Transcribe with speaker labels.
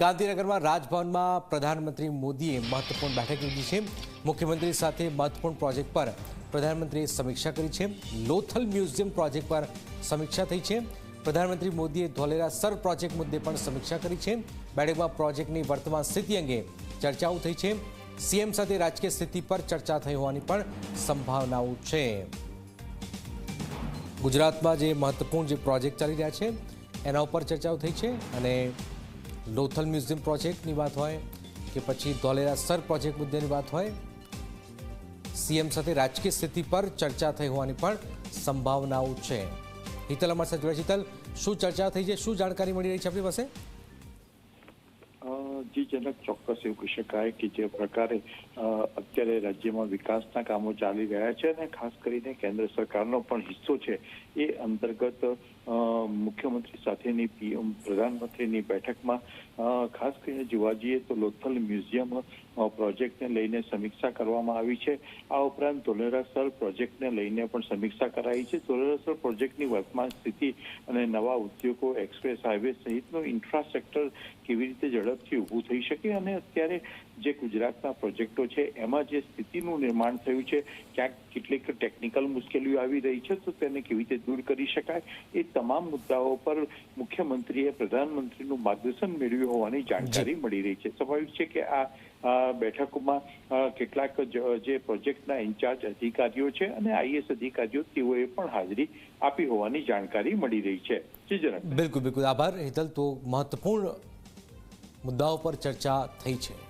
Speaker 1: ગાંધીનગરમાં રાજભવનમાં પ્રધાનમંત્રી મોદીએ મહત્વપૂર્ણ બેઠક લીધી છે. મુખ્યમંત્રી સાથે મહત્વપૂર્ણ પ્રોજેક્ટ પર પ્રધાનમંત્રીએ સમીક્ષા કરી છે. લોથલ મ્યુઝિયમ પ્રોજેક્ટ પર સમીક્ષા થઈ છે. પ્રધાનમંત્રી મોદીએ ધોલેરા સર પ્રોજેક્ટ મુદ્દે પણ સમીક્ષા કરી છે. બેઠકમાં પ્રોજેક્ટની વર્તમાન સ્થિતિ અંગે ચર્ચાઓ થઈ છે. સીએમ સાથે રાજકીય સ્થિતિ પર ચર્ચા થઈ હોવાની પણ સંભાવનાઓ છે. ગુજરાતમાં જે મહત્વપૂર્ણ જે પ્રોજેક્ટ ચાલી રહ્યા છે, એના ઉપર ચર્ચાઓ થઈ છે અને લોથલ મ્યુઝિયમ પ્રોજેક્ટની વાત હોય કે પછી ધોલેરા સર પ્રોજેક્ટ મુદ્દેની વાત હોય સીએમ સાથે રાજકીય સ્થિતિ પર ચર્ચા થઈ હોવાની પણ સંભાવનાઓ છે. હિતલ અમારી સાથે જોડાય હિતલ શું ચર્ચા થઈ છે? શું જાણકારી મળી રહી છે આપણી પાસે?
Speaker 2: અ, જી જનક ચોક્કસ એવું કહી શકાય કે જે પ્રકારે અત્યારે રાજ્યમાં વિકાસના કામો ચાલી રહ્યા છે અને ખાસ કરીને કેન્દ્ર સરકારનો પણ હિસ્સો છે એ અંતર્ગત મુખ્યમંત્રી સાથેની પીએમ, પ્રધાનમંત્રીની બેઠકમાં ખાસ કરીને જોવા જઈએ તો લોથલ મ્યુઝિયમ પ્રોજેક્ટને લઈને સમીક્ષા કરવામાં આવી છે. આ ઉપરાંત ધોલેરાસર પ્રોજેક્ટને લઈને પણ સમીક્ષા કરાઈ છે. ધોલેરાસર પ્રોજેક્ટની વર્તમાન સ્થિતિ અને નવા ઉદ્યોગો, એક્સપ્રેસ હાઈવે સહિતનું ઇન્ફ્રાસ્ટ્રક્ચર કેવી રીતે ઝડપથી ઊભું થઈ શકે અને અત્યારે જે ગુજરાતના પ્રોજેક્ટો છે, એમાં જે સ્થિતિનું નિર્માણ થયું છે, ક્યાંક કેટલીક ટેકનિકલ મુશ્કેલીઓ આવી રહી છે, તો તેને કેવી રીતે દૂર કરી શકાય, એ તમામ મુદ્દાઓ પર મુખ્યમંત્રીએ પ્રધાનમંત્રીનું માર્ગદર્શન મેળવ્યું હોવાની જાણકારી મળી રહી છે. સ્વાભાવિક છે કે આ બેઠકમાં કેટલાક જે પ્રોજેક્ટના ઇન્ચાર્જ અધિકારીઓ છે અને આઈએસ અધિકારીઓ તેઓએ પણ હાજરી આપી હોવાની જાણકારી મળી રહી છે.
Speaker 1: બિલકુલ બિલકુલ. આભાર. હેતલ તો મહત્વપૂર્ણ મુદ્દાઓ પર ચર્ચા થઈ છે.